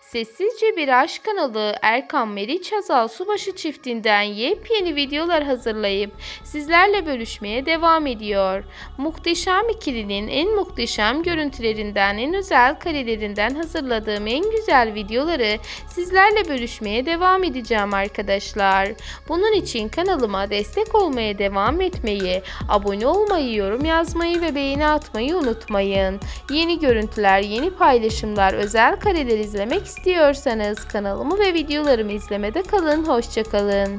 Sessizce Bir Aşk kanalı Erkan Meriç Hazal Subaşı çiftinden yepyeni videolar hazırlayıp sizlerle bölüşmeye devam ediyor. Muhteşem ikilinin en muhteşem görüntülerinden, en özel karelerinden hazırladığım en güzel videoları sizlerle bölüşmeye devam edeceğim arkadaşlar. Bunun için kanalıma destek olmaya devam etmeyi, abone olmayı, yorum yazmayı ve beğeni atmayı unutmayın. Yeni görüntüler, yeni paylaşımlar, özel kareler izlemek istiyorsanız kanalımı ve videolarımı izlemede kalın. Hoşçakalın.